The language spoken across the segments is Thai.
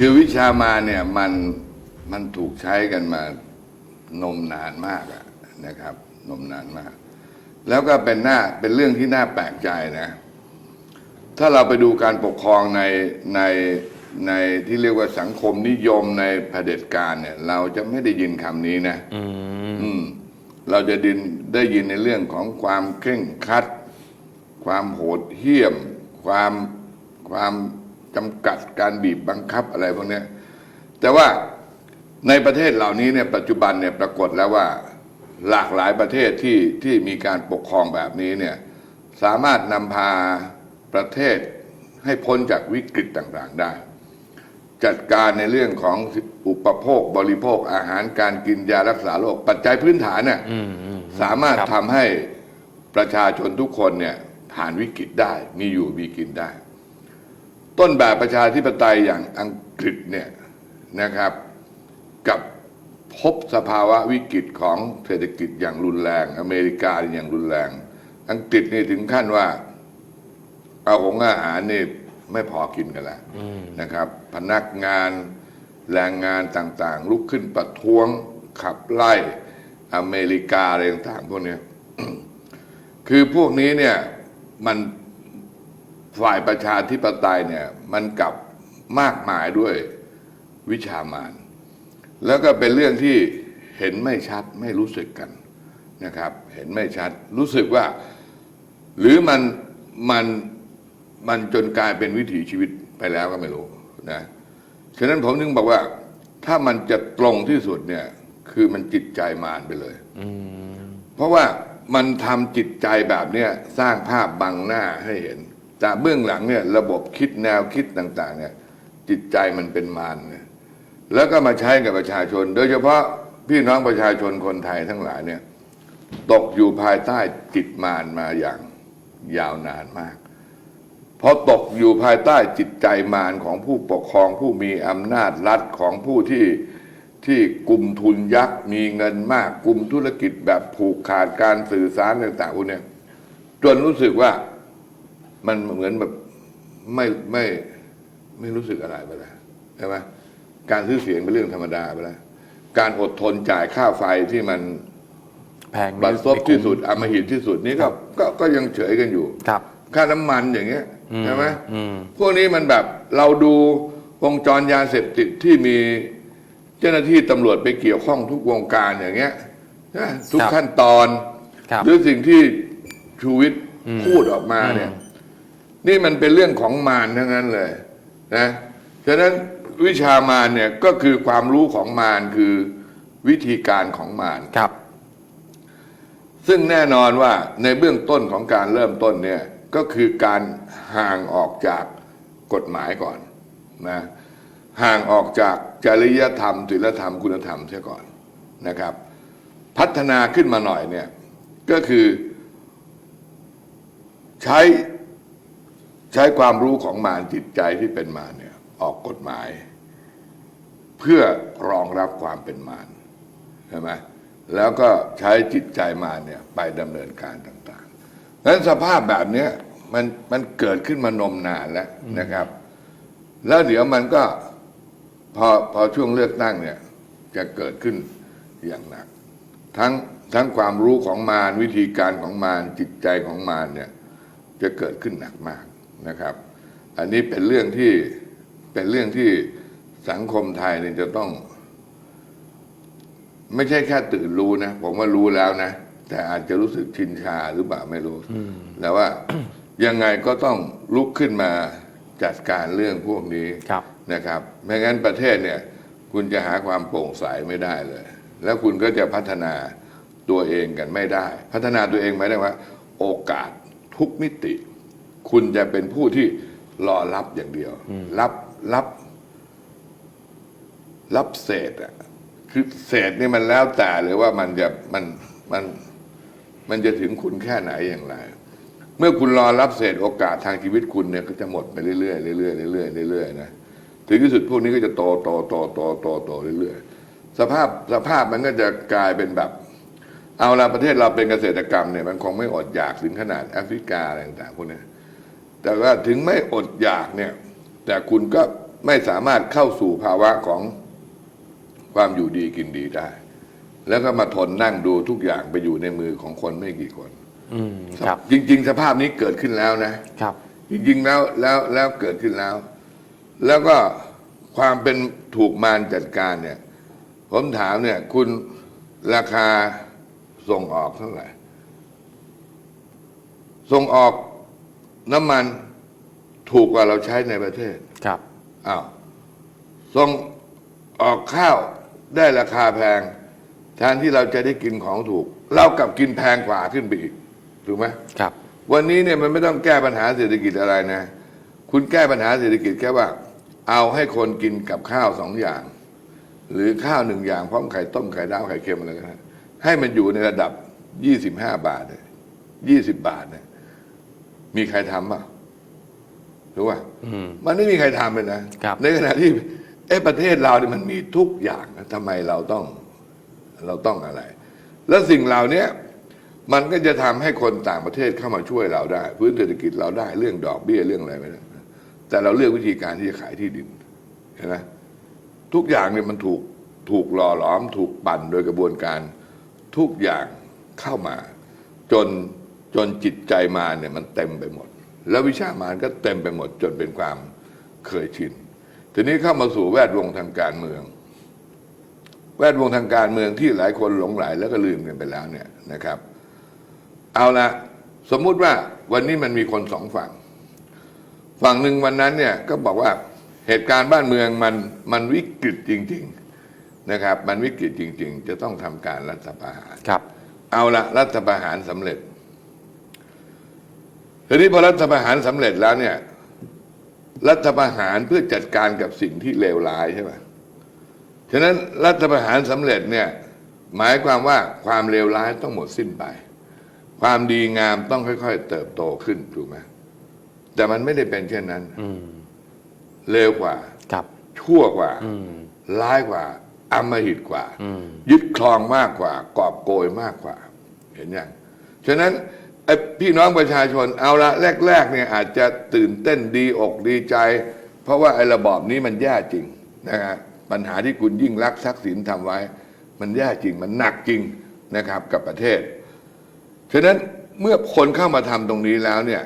คือวิชามารเนี่ยมันมันถูกใช้กันมานมนานมากอะนะครับ นมนานมาก แล้วก็เป็นหน้าเป็นเรื่องที่น่าแปลกใจนะ ถ้าเราไปดูการปกครองในในในที่เรียกว่าสังคมนิยมในเผด็จการเนี่ย เราจะไม่ได้ยินคำนี้นะอืมอืมเราจะดินได้ยินในเรื่องของความเคร่งครัด ความโหดเหี้ยม ความความ จำกัดการบีบบังคับอะไรพวกเนี้ยแต่ว่าในประเทศเหล่านี้เนี่ยปัจจุบันเนี่ยปรากฏแล้วว่าหลากหลายประเทศที่ที่มีการปกครองแบบนี้เนี่ยสามารถนำพาประเทศให้พ้นจากวิกฤตต่างๆได้ จัดการในเรื่องของอุปโภคบริโภคอาหารการกินยารักษาโรคปัจจัยพื้นฐานเนี่ยอืมอืมสามารถครับทำให้ประชาชนทุกคนเนี่ยผ่านวิกฤตได้ มีอยู่มีกินได้ ต้นแบบประชาธิปไตยอย่างอังกฤษเนี่ยนะครับ กับพบสภาวะวิกฤตของเศรษฐกิจอย่างรุนแรง อเมริกาอย่างรุนแรง อังกฤษนี่ถึงขั้นว่าเอาของอาหารนี่ไม่พอกินกันแล้วอืมนะครับ พนักงานแรงงานต่างๆ ลุกขึ้นประท้วงขับไล่อเมริกาอะไรต่างๆพวกเนี้ยคือพวกนี้เนี่ยมัน ฝ่ายประชาธิปไตยเนี่ยมันกลับมากมายด้วยวิชามานแล้วก็เป็นเรื่องที่เห็นไม่ชัดไม่รู้สึกกันนะครับ เห็นไม่ชัดรู้สึกว่า หรือมันมันมันจนกลายเป็นวิถีชีวิตไปแล้วก็ไม่รู้นะฉะนั้นผมถึงบอกว่า ถ้ามันจะตรงที่สุดเนี่ย คือมันจิตใจมารไปเลยอืมเพราะว่ามันทำจิตใจแบบเนี้ยสร้างภาพบังหน้าให้เห็น แต่เบื้องหลังเนี่ยระบบคิดแนวคิดต่าง ๆ เนี่ย จิตใจมันเป็นมารเนี่ยแล้วก็มาใช้กับประชาชน โดยเฉพาะพี่น้องประชาชนคนไทยทั้งหลายเนี่ย ตกอยู่ภายใต้จิตมารมาอย่างยาวนานมากพอตกอยู่ภายใต้จิตใจมารของผู้ปกครองผู้มีอำนาจรัฐของผู้ที่ที่กลุ่มทุนยักษ์มีเงินมากกลุ่มธุรกิจแบบผูกขาดการสื่อสารต่างๆพวกเนี้ยจนรู้สึกว่า มันเหมือนแบบไม่ไม่ไม่รู้สึกอะไรไปแล้วใช่ไหมการซื้อเสียงเป็นเรื่องธรรมดาไปแล้ว การอดทนจ่ายค่าไฟที่มันแพงบันซบที่สุดอำมหิตที่สุดนี่ก็ก็ก็ยังเฉยกันอยู่ครับ ค่าน้ำมันอย่างเงี้ยอืใช่ไหมอืมพวกนี้มันแบบเราดูวงจรยาเสพติดที่มีเจ้าหน้าที่ตำรวจไปเกี่ยวข้องทุกวงการอย่างเงี้ยนะทุกขั้นตอนครับหรือสิ่งที่ชูวิทย์อืมพูดออกมาเนี่ยอืม นี่มันเป็นเรื่องของมารทั้งนั้นเลยนะฉะนั้นวิชามารเนี่ยก็คือความรู้ของมารคือวิธีการของมารครับ ซึ่งแน่นอนว่าในเบื้องต้นของการเริ่มต้นเนี่ยก็คือการห่างออกจากกฎหมายก่อนนะห่างออกจากจริยธรรมศีลธรรมคุณธรรมเสียก่อนนะครับ พัฒนาขึ้นมาหน่อยเนี่ยก็คือใช้ ใช้ความรู้ของมารจิตใจที่เป็นมารเนี่ยออกกฎหมาย เพื่อรองรับความเป็นมารใช่ไหมแล้วก็ใช้จิตใจมารเนี่ยไปดำเนินการต่างๆนั้นสภาพแบบเนี้ยมันมันเกิดขึ้นมานมนานแล้วนะครับ แล้วเดี๋ยวมันก็พอพอช่วงเลือกตั้งเนี่ยจะเกิดขึ้นอย่างหนัก ทั้งทั้งความรู้ของมารวิธีการของมารจิตใจของมารเนี่ยจะเกิดขึ้นหนักมาก นะครับ อันนี้เป็นเรื่องที่เป็นเรื่องที่สังคมไทยเนี่ยจะต้อง ไม่ใช่แค่ตื่นรู้นะ ผมว่ารู้แล้วนะ แต่อาจจะรู้สึกชินชาหรือเปล่าไม่รู้แต่ว่ายังไงก็ต้องลุกขึ้นมาจัดการเรื่องพวกนี้ครับนะครับไม่งั้นประเทศเนี่ย คุณจะหาความโปร่งใสไม่ได้เลย แล้วคุณก็จะพัฒนาตัวเองกันไม่ได้ พัฒนาตัวเองไม่ได้ว่า โอกาสทุกมิติ คุณจะเป็นผู้ที่รอรับอย่างเดียว รับรับ รับเศษอะคือเศษนี่มันแล้วแต่เลยว่ามันจะมันมันมันจะถึงคุณแค่ไหนอย่างไร เมื่อคุณรอรับเศษโอกาสทางชีวิตคุณเนี่ยก็จะหมดไปเรื่อยๆเรื่อยๆเรื่อยๆเรื่อยๆนะถึงที่สุดพวกนี้ก็จะโตโตโตโตโตโตเรื่อยๆสภาพสภาพมันก็จะกลายเป็นแบบ เอาละประเทศเราเป็นเกษตรกรรมเนี่ยมันคงไม่อดอยากถึงขนาดแอฟริกาอะไรต่างๆพวกนี้ แต่ว่าถึงไม่อดอยากเนี่ย แต่คุณก็ไม่สามารถเข้าสู่ภาวะของความอยู่ดีกินดีได้ แล้วก็มาทนนั่งดูทุกอย่างไปอยู่ในมือของคนไม่กี่คนอืมครับจริง ๆ สภาพนี้เกิดขึ้นแล้วนะครับ จริง ๆ แล้วแล้วแล้วเกิดขึ้นแล้ว แล้วก็ความเป็นถูกมารจัดการเนี่ย ผมถามเนี่ย คุณราคาส่งออกเท่าไหร่ส่งออก น้ำมันถูกกว่าเราใช้ในประเทศครับอ้าวส่งออกข้าวได้ราคาแพงแทนที่เราจะได้กินของถูก เรากลับกินแพงกว่าขึ้นไปอีกถูกไหมครับ วันนี้เนี่ยมันไม่ต้องแก้ปัญหาเศรษฐกิจอะไรนะ คุณแก้ปัญหาเศรษฐกิจแค่ว่า เอาให้คนกินกับข้าวสองอย่าง หรือข้าวหนึ่งอย่างพร้อมไข่ต้มไข่ดาวไข่เค็มอะไรก็ได้ให้มันอยู่ในระดับยี่สิบห้าบาทยี่สิบบาทเนี่ย มีใครทำป่ะถูกป่ะอืมมันไม่มีใครทำเลยนะครับในขณะที่เอะประเทศเราเนี่ยมันมีทุกอย่างนะทำไมเราต้อง เราต้องอะไร แล้วสิ่งเหล่านี้มันก็จะทำให้คนต่างประเทศเข้ามาช่วยเราได้ พื้นเศรษฐกิจเราได้เรื่องดอกเบี้ยเรื่องอะไรไม่ได้แต่เราเลือกวิธีการที่จะขายที่ดินเห็นไหมทุกอย่างเนี่ยมันถูกถูกหล่อหลอม ถูกปั่นโดยกระบวนการทุกอย่างเข้ามา จน จนจิตใจมาเนี่ยมันเต็มไปหมด แล้ววิชามารก็เต็มไปหมด จนเป็นความเคยชิน ทีนี้เข้ามาสู่แวดวงทางการเมือง แวดวงทางการเมืองที่หลายคนหลงไหลแล้วก็ลืมกันไปแล้วเนี่ยนะครับ เอาละสมมุติว่าวันนี้มันมีคนสองฝั่ง ฝั่งหนึ่งวันนั้นเนี่ยก็บอกว่าเหตุการณ์บ้านเมืองมันมันวิกฤตจริง ๆนะครับ มันวิกฤตจริง ๆ จะต้องทำการรัฐประหารครับ เอาละรัฐประหารสำเร็จ ทีนี้พอรัฐประหารสำเร็จแล้วเนี่ย รัฐประหารเพื่อจัดการกับสิ่งที่เลวร้ายใช่ไหมฉะนั้นรัฐประหารสำเร็จเนี่ย หมายความว่าความเลวร้ายต้องหมดสิ้นไป ความดีงามต้องค่อยๆ เติบโตขึ้นถูกไหมแต่มันไม่ได้เป็นเช่นนั้นอืมเลวกว่าครับชั่วกว่าอืมร้ายกว่าอำมหิตกว่าอืมยึดครองมากกว่ากอบโกยมากกว่า เห็นยังฉะนั้น ไอ้พี่น้องประชาชนเอาละแรก ๆ เนี่ยอาจจะตื่นเต้นดีอกดีใจ เพราะว่าไอ้ระบอบนี้มันแย่จริงนะฮะปัญหาที่คุณยิ่งรักทักษิณทำไว้ มันแย่จริงมันหนักจริงนะครับกับประเทศ ฉะนั้นเมื่อคนเข้ามาทำตรงนี้แล้วเนี่ย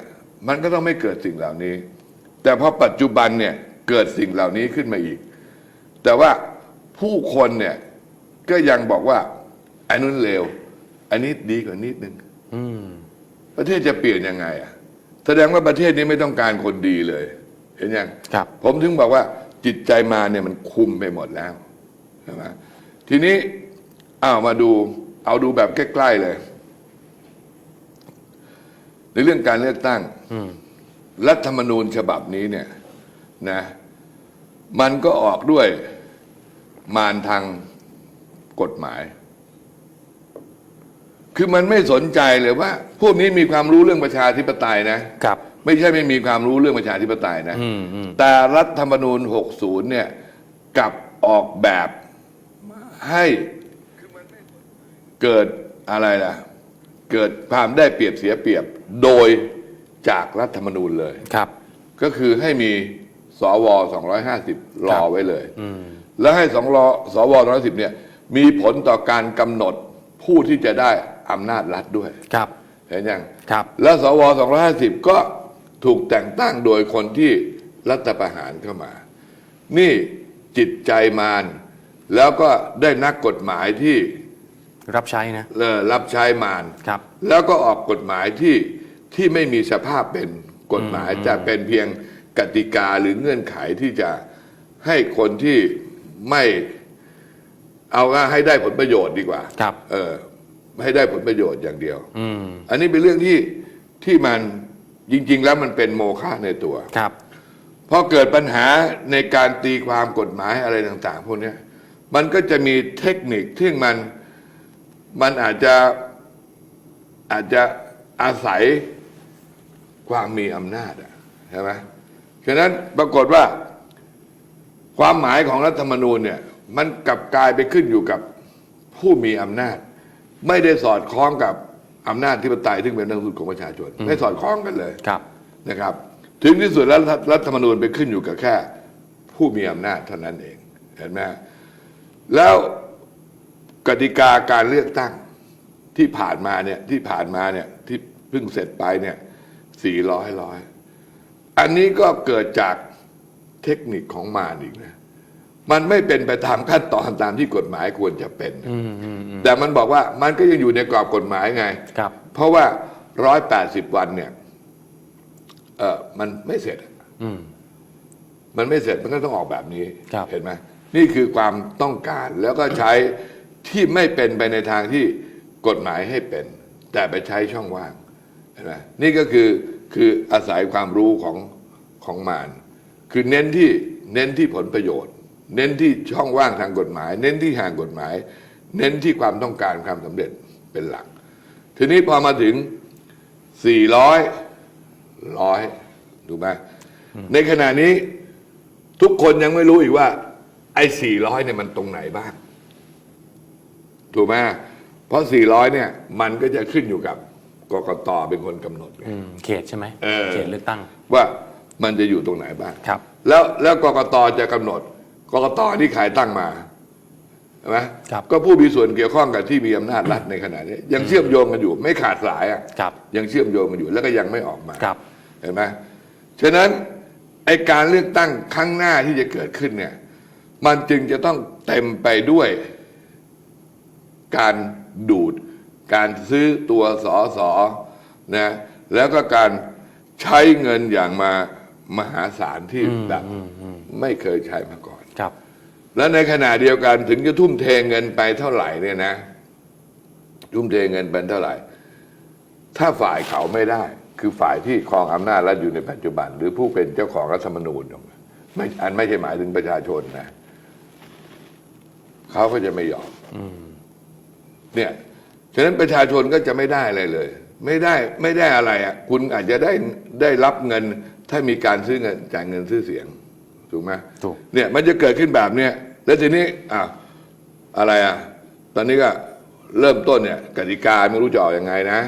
มันก็ต้องไม่เกิดสิ่งเหล่านี้ แต่พอปัจจุบันเนี่ยเกิดสิ่งเหล่านี้ขึ้นมาอีก แต่ว่าผู้คนเนี่ยก็ยังบอกว่าอันนู้นเลวอันนี้ดีกว่านิดนึง ประเทศจะเปลี่ยนยังไงอะแสดงว่าประเทศนี้ไม่ต้องการคนดีเลย เห็นยังครับ ผมถึงบอกว่าจิตใจมาเนี่ยมันคุมไปหมดแล้วใช่ไหมทีนี้อ้าวมาดูเอาดูแบบใกล้ๆเลย ในเรื่องการเลือกตั้งอืมรัฐธรรมนูญฉบับนี้เนี่ย นะ มันก็ออกด้วยมารทางกฎหมาย คือมันไม่สนใจเลยว่า พวกนี้มีความรู้เรื่องประชาธิปไตยนะ ครับ ไม่ใช่ไม่มีความรู้เรื่องประชาธิปไตยนะ อืมอืมแต่รัฐธรรมนูญ 60 เนี่ยกลับออกแบบให้เกิดอะไรล่ะ เกิดความได้เปรียบเสียเปรียบโดยจากรัฐธรรมนูญเลย ครับ ก็คือให้มีสว250 รอไว้เลย อืม แล้วให้สองรอสว210เนี่ยมีผลต่อการกำหนดผู้ที่จะได้ อำนาจรัฐด้วยครับเห็นยังครับ แล้วสว250 ก็ถูกแต่งตั้งโดยคนที่รัฐประหารเข้ามา นี่จิตใจมารแล้วก็ได้นักกฎหมายที่รับใช้นะเอ่อรับใช้มารครับ แล้วก็ออกกฎหมายที่ที่ไม่มีสภาพเป็นกฎหมายจะเป็นเพียงกติกาหรือเงื่อนไขที่จะให้คนที่ไม่เอาว่าให้ได้ผลประโยชน์ดีกว่าครับ เออ ให้ได้ผลประโยชน์อย่างเดียวอืมอันนี้เป็นเรื่องที่ที่มันจริง ๆ แล้วมันเป็นโมฆะในตัวครับพอเกิดปัญหาในการตีความกฎหมายอะไรต่าง ๆ พวกเนี้ยมันก็จะมีเทคนิคที่มันมันอาจจะอาจจะอาศัยความมีอำนาจอะใช่ไหมฉะนั้นปรากฏว่า ความหมายของรัฐธรรมนูญเนี่ย มันกลับกลายไปขึ้นอยู่กับผู้มีอำนาจ ไม่ได้สอดคล้องกับอำนาจที่ปไตยซึ่งเป็นเรื่องสุดของประชาชน ไม่สอดคล้องกันเลยครับ นะครับ ถึงที่สุดแล้วรัฐรัฐธรรมนูญไปขึ้นอยู่กับแค่ ผู้มีอำนาจเท่านั้นเองเห็นไหมฮะแล้วกติกาการเลือกตั้งที่ผ่านมาเนี่ยที่ผ่านมาเนี่ยที่เพิ่งเสร็จไปเนี่ยสี่ร้อยร้อย อันนี้ก็เกิดจากเทคนิคของมารอีกนะ มันไม่เป็นไปตามขั้นตอนตามที่กฎหมายควรจะเป็น อืมอืมอืมแต่มันบอกว่ามันก็ยังอยู่ในกรอบกฎหมายไง ครับเพราะว่าร้อยแปดสิบวันเนี่ยเออมันไม่เสร็จ อืม มันไม่เสร็จมันก็ต้องออกแบบนี้ ครับ เห็นไหมนี่คือความต้องการแล้วก็ใช้ที่ไม่เป็นไปในทางที่กฎหมายให้เป็น แต่ไปใช้ช่องว่างเห็นไหมนี่ก็คือคืออาศัยความรู้ของของมารคือเน้นที่เน้นที่ผลประโยชน์ เน้นที่ช่องว่างทางกฎหมาย เน้นที่ห่างกฎหมาย เน้นที่ความต้องการความสำเร็จเป็นหลัก ทีนี้พอมาถึง 400 ร้อยถูกไหมในขณะนี้ทุกคนยังไม่รู้อีกว่า ไอ้สี่ร้อยเนี่ยมันตรงไหนบ้าง ถูกไหมเพราะสี่ร้อยเนี่ย มันก็จะขึ้นอยู่กับกกตเป็นคนกำหนดไง อืมเขตใช่ไหมเออ เขตเลือกตั้ง ว่ามันจะอยู่ตรงไหนบ้าง ครับ แล้วแล้วกกตจะกำหนด กกตที่ใครตั้งมาใช่ไหมครับก็ผู้มีส่วนเกี่ยวข้องกับที่มีอำนาจรัฐในขณะนี้ ยังเชื่อมโยงกันอยู่ ไม่ขาดสายอะครับยังเชื่อมโยงกันอยู่แล้วก็ยังไม่ออกมาครับเห็นไหมฉะนั้นไอการเลือกตั้งครั้งหน้าที่จะเกิดขึ้นเนี่ย มันจึงจะต้องเต็มไปด้วย การดูด การซื้อตัวสอสอนะแล้วก็การใช้เงินอย่างมามหาศาลที่แบบไม่เคยใช้มาก่อน ครับแล้วในขณะเดียวกันถึงจะทุ่มเทเงินไปเท่าไหร่เนี่ยนะ ทุ่มเทเงินไปเท่าไหร่ ถ้าฝ่ายเขาไม่ได้ คือฝ่ายที่ครองอำนาจรัฐอยู่ในปัจจุบัน หรือผู้เป็นเจ้าของรัฐธรรมนูญไม่อันไม่ใช่หมายถึงประชาชนนะเขาก็จะไม่ยอมเนี่ยฉะนั้นประชาชนก็จะไม่ได้อะไรเลย ไม่ได้ไม่ได้อะไรอะ คุณอาจจะได้ได้รับเงิน ถ้ามีการซื้อเงินจ่ายเงินซื้อเสียง ถูกไหมถูก เนี่ยมันจะเกิดขึ้นแบบเนี้ยแล้วทีนี้อะอะไรอะ ตอนนี้ก็เริ่มต้นเนี่ยกติกาไม่รู้จะออกยังไงนะ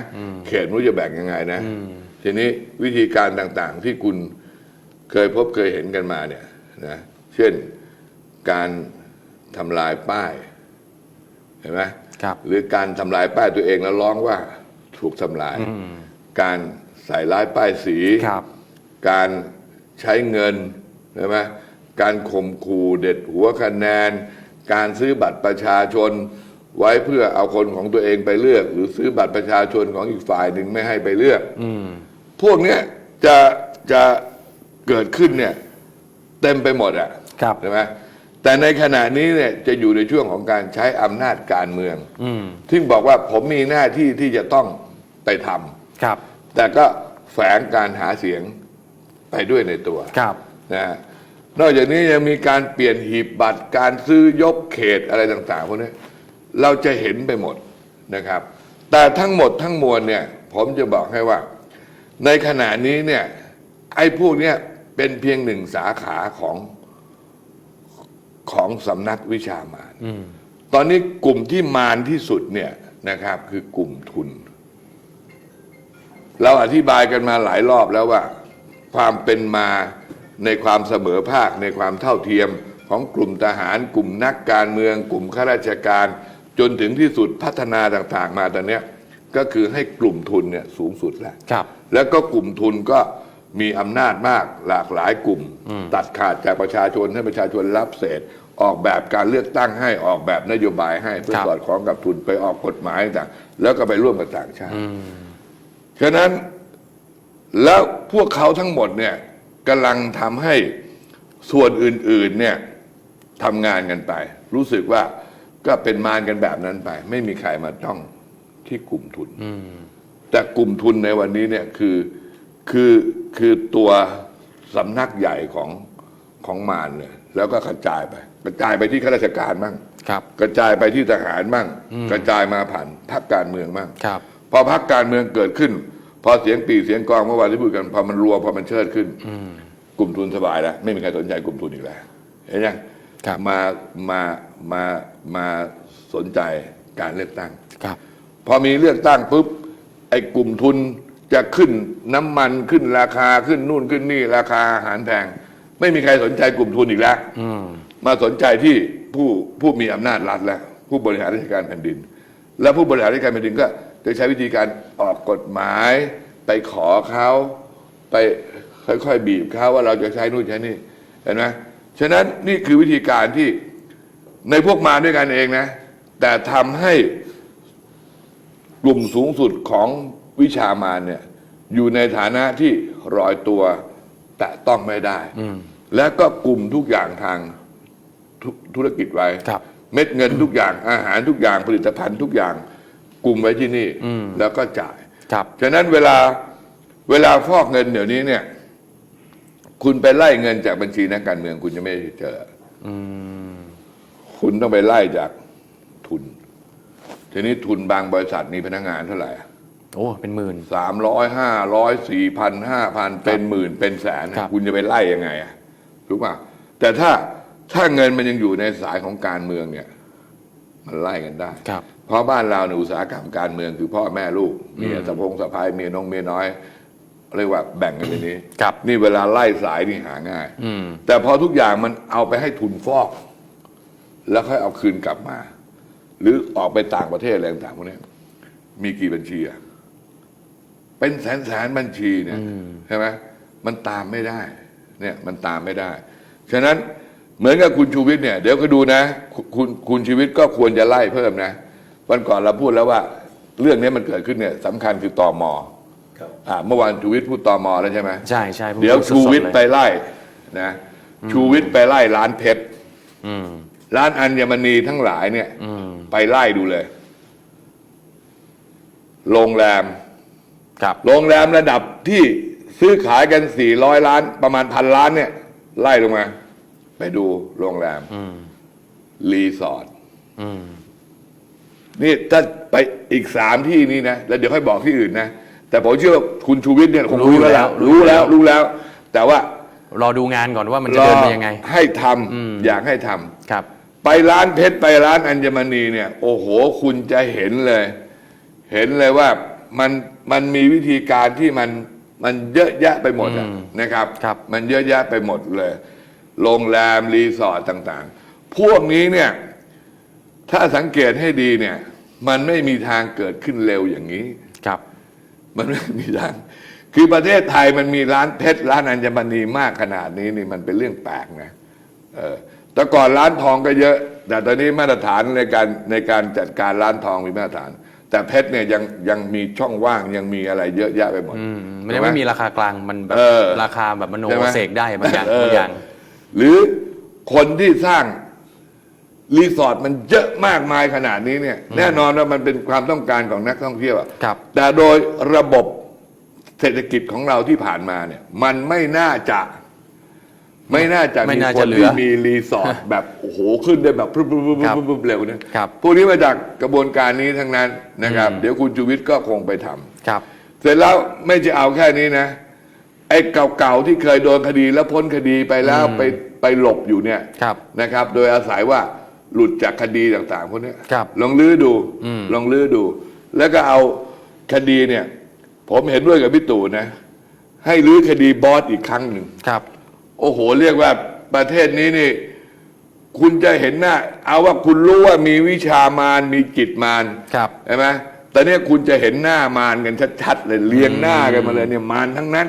เขตไม่รู้จะแบ่งยังไงนะ ทีนี้วิธีการต่างๆ ที่คุณเคยพบเคยเห็นกันมาเนี่ยนะเช่นการทำลายป้ายเห็นไหมครับ หรือการทำลายป้ายตัวเองแล้วร้องว่าถูกทำลาย การใส่ร้ายป้ายสี ครับ การใช้เงิน ใช่ไหมการข่มขู่เด็ดหัวคะแนน การซื้อบัตรประชาชน ไว้เพื่อเอาคนของตัวเองไปเลือก หรือซื้อบัตรประชาชนของอีกฝ่ายหนึ่งไม่ให้ไปเลือกอืมพวกเนี้ยจะจะเกิดขึ้นเนี่ยเต็มไปหมดอะครับใช่ไหมแต่ในขณะนี้เนี่ยจะอยู่ในช่วงของการใช้อำนาจการเมืองอืมที่บอกว่าผมมีหน้าที่ที่จะต้องไปทำครับแต่ก็แฝงการหาเสียงไปด้วยในตัวครับ นะฮะนอกจากนี้ยังมีการเปลี่ยนหีบบัตรการซื้อยกเขตอะไรต่างๆพวกนี้เราจะเห็นไปหมดนะครับ แต่ทั้งหมดทั้งมวลเนี่ยผมจะบอกให้ว่า ในขณะนี้เนี่ยไอ้พวกเนี้ยเป็นเพียงหนึ่งสาขาของของสำนักวิชามารอืมตอนนี้กลุ่มที่มารที่สุดเนี่ยนะครับ คือกลุ่มทุน เราอธิบายกันมาหลายรอบแล้วว่า ความเป็นมา ในความเสมอภาคในความเท่าเทียมของกลุ่มทหาร กลุ่มนักการเมือง กลุ่มข้าราชการ จนถึงที่สุดพัฒนาต่างๆ มาตอนเนี้ยก็คือให้กลุ่มทุนเนี่ยสูงสุดแล้วครับ แล้วก็กลุ่มทุนก็มีอำนาจมากหลากหลายกลุ่ม ตัดขาดจากประชาชนให้ประชาชนรับเศษ ออกแบบการเลือกตั้งให้ออกแบบนโยบายให้เพื่อครับสอดคล้องกับทุนไปออกกฎหมายต่างๆแล้วก็ไปร่วมกับต่างชาติฉะนั้นแล้วพวกเขาทั้งหมดเนี่ย กำลังทำให้ส่วนอื่นๆเนี่ยทำงานกันไป รู้สึกว่าก็เป็นมารกันแบบนั้นไป ไม่มีใครมาจ้องที่กลุ่มทุนอืมแต่กลุ่มทุนในวันนี้เนี่ยคือคือคือตัวสำนักใหญ่ของของมารเนี่ยแล้วก็กระจายไป กระจายไปที่ข้าราชการบ้างครับ กระจายไปที่ทหารบ้างกระจายมาผ่านพรรคการเมืองบ้างครับพอพรรคการเมืองเกิดขึ้น พอเสียงปีเสียงกลองเมื่อวานที่พูดกันพอมันรัวพอมันเชิดขึ้นกลุ่มทุนสบายแล้วไม่มีใครสนใจกลุ่มทุนอีกแล้วเห็นยังครับมามามามาสนใจการเลือกตั้งครับ พอมีเลือกตั้งปุ๊บไอ้กลุ่มทุนจะขึ้นน้ำมันขึ้นราคาขึ้นนู่นขึ้นนี่ ราคาอาหารแพงไม่มีใครสนใจกลุ่มทุนอีกแล้วอืมมาสนใจที่ผู้ผู้มีอำนาจรัฐแล้ว ผู้บริหารราชการแผ่นดิน และผู้บริหารราชการแผ่นดินก็ จะใช้วิธีการออกกฎหมาย ไปขอเขาไปค่อยๆ บีบเขาว่าเราจะใช้นู่นใช้นี่เห็นไหมฉะนั้นนี่คือวิธีการที่ในพวกมาด้วยกันเองนะ แต่ทำให้กลุ่มสูงสุดของวิชามารเนี่ยอยู่ในฐานะที่รอยตัวแตะต้องไม่ได้อืมและก็กลุ่มทุกอย่างทางธุธุรกิจไว้ครับเม็ดเงินทุกอย่างอาหารทุกอย่างผลิตภัณฑ์ทุกอย่าง กลุ่มไว้ที่นี่อืมแล้วก็จ่ายครับฉะนั้นเวลาเวลาฟอกเงินเดี๋ยวนี้เนี่ย คุณไปไล่เงินจากบัญชีนักการเมือง คุณจะไม่เจออืมคุณต้องไปไล่จากทุน ทีนี้ทุนบางบริษัทมีพนักงานเท่าไหร่โอ้เป็นหมื่นสามร้อยห้าร้อยสี่พันห้าพันเป็นหมื่นเป็นแสนนะครับคุณจะไปไล่ยังไงอะถูกป่ะแต่ถ้าถ้าเงินมันยังอยู่ในสายของการเมืองเนี่ย มันไล่กันได้ค รับเพราะบ้านเราในยอุตสาหกรรมการเมืองคือพ่อแม่ลูกเมียสะพงสะพายเมียน้องเมียน้อยเรียกว่าแบ่งกันในนี้ครับนี่เวลาไล่สายนี่หาง่ายอืมแต่พอทุกอย่างมันเอาไปให้ทุนฟอก แล้วค่อยเอาคืนกลับมา หรือออกไปต่างประเทศอะไรต่างๆพวกนี้มีกี่บัญชีอะเป็นแสนแสนๆบัญชีเนี่ยอืมใช่ไหมมันตามไม่ได้ เนี่ยมันตามไม่ได้ ฉะนั้นเหมือนกับคุณชูวิทย์เนี่ย เดี๋ยวก็ดูนะ คุณคุณคุณชูวิทย์ก็ควรจะไล่เพิ่มนะ วันก่อนเราพูดแล้วว่าเรื่องนี้มันเกิดขึ้นเนี่ยสำคัญคือตอมอครับอ่าเมื่อวานชูวิทย์พูดตอมอแล้วใช่ไหมใช่ใช่ผมเดี๋ยวพูชูสๆวิทย์เลยไปไล่นะชูวิทย์ไปไล่ร้านเพชรอืมร้านอัญมณีทั้งหลายเนี่ยอืมไปไล่ดูเลย โรงแรม ครับ โรงแรมระดับที่ซื้อขายกัน400ล้าน ประมาณพันล้านเนี่ย ไล่ลงมา ไปดูโรงแรมอืมรีสอร์ทอืม นี่ถ้าไปอีกสามที่นี้นะแล้วเดี๋ยวค่อยบอกที่อื่นนะ แต่ผมเชื่อว่าคุณชูวิทย์เนี่ยคงรู้แล้วล่ะรู้แล้ว รู้แล้ว แต่ว่ารอดูงานก่อนว่ามันจะเดินไปยังไง ให้ทำอืมอยากให้ทำครับ ไปร้านเพชรไปร้านอัญมณีเนี่ย โอ้โห คุณจะเห็นเลย เห็นเลยว่ามันมันมีวิธีการที่มันมันเยอะแยะไปหมดอะอืมนะครับ ครับ มันเยอะแยะไปหมดเลย โรงแรมรีสอร์ทต่าง ๆ พวกนี้เนี่ย ถ้าสังเกตให้ดีเนี่ย มันไม่มีทางเกิดขึ้นเร็วอย่างนี้ ครับ มันไม่มีทาง คือประเทศไทยมันมีร้านเพชรร้านอัญมณีมากขนาดนี้นี่มันเป็นเรื่องแปลกนะเออแต่ก่อนร้านทองก็เยอะ แต่ตอนนี้มาตรฐานในการในการจัดการร้านทองมีมาตรฐาน แต่เพชรเนี่ยยังยังมีช่องว่างยังมีอะไรเยอะแยะไปหมด อืมมันยังไม่มีราคากลางมันแบบเออราคาแบบมโนใช่ไหม เสกได้บางอย่างเออบางอย่าง หรือคนที่สร้าง รีสอร์ทมันเยอะมากมายขนาดนี้เนี่ย แน่นอนว่ามันเป็นความต้องการของนักท่องเที่ยวอะครับ แต่โดยระบบเศรษฐกิจของเราที่ผ่านมาเนี่ย มันไม่น่าจะ ไม่น่าจะไม่มีน่าคจะนเหลืที่อมีรีสอร์ทแบบโอ้โหขึ้นได้แบบปุ๊บปุ๊บปุ๊บครับปุ๊บปุ๊บเร็วเนี่ยครับ พวกนี้มาจากกระบวนการนี้ทั้งนั้นนะครับอืมเดี๋ยวคุณชูวิทย์ก็คงไปทำ ครับ เสร็จแล้วไม่จะเอาแค่นี้นะ ไอ้เก่าๆที่เคยโดนคดีแล้วพ้นคดีไปแล้วอืมไปไปหลบอยู่เนี่ยครับนะครับ โดยอาศัยว่า หลุดจากคดีต่างๆพวกเนี้ยครับลองลื้อดูอืมลองลื้อดู แล้วก็เอาคดีเนี่ย ผมเห็นด้วยกับพี่ตู่นะ ให้ลื้อคดีบอสอีกครั้งหนึ่งครับ โอ้โห เรียกว่าประเทศนี้นี่ คุณจะเห็นหน้าเอาว่าคุณรู้ว่ามีวิชามารมีจิตมารครับ ใช่ไหมแต่เนี่ยคุณจะเห็นหน้ามารกันชัดๆเลยเรียงหน้ากันมาเลยเนี่ยมารทั้งนั้น